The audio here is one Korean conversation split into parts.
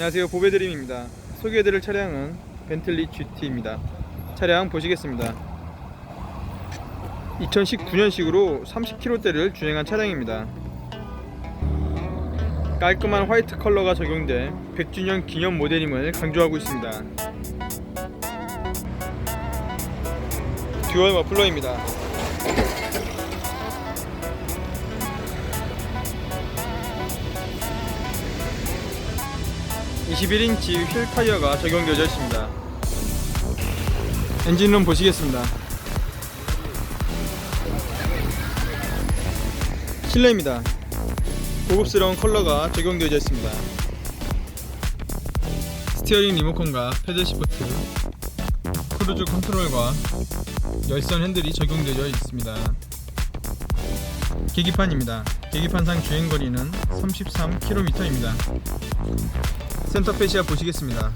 안녕하세요. 보배드림입니다. 소개해드릴 차량은 벤틀리 GT입니다. 차량 보시겠습니다. 2019년식으로 30km대를 주행한 차량입니다. 깔끔한 화이트 컬러가 적용돼 100주년 기념 모델임을 강조하고 있습니다. 듀얼 머플러입니다 21인치 휠 타이어가 적용되어 있습니다. 엔진룸 보시겠습니다. 실내입니다. 고급스러운 컬러가 적용되어 있습니다. 스티어링 리모컨과 패들 시프트, 크루즈 컨트롤과 열선 핸들이 적용되어 있습니다. 계기판입니다. 계기판상 주행거리는 33km입니다. 센터 페시아 보시겠습니다.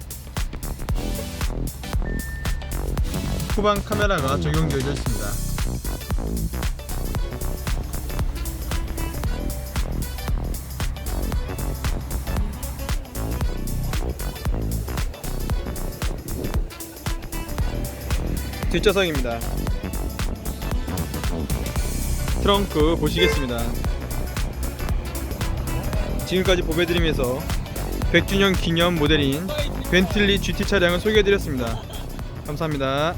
후방 카메라가 적용되어 있습니다. 뒷좌석입니다. 트렁크 보시겠습니다. 지금까지 보배드림에서 100주년 기념 모델인 벤틀리 GT 차량을 소개해드렸습니다. 감사합니다.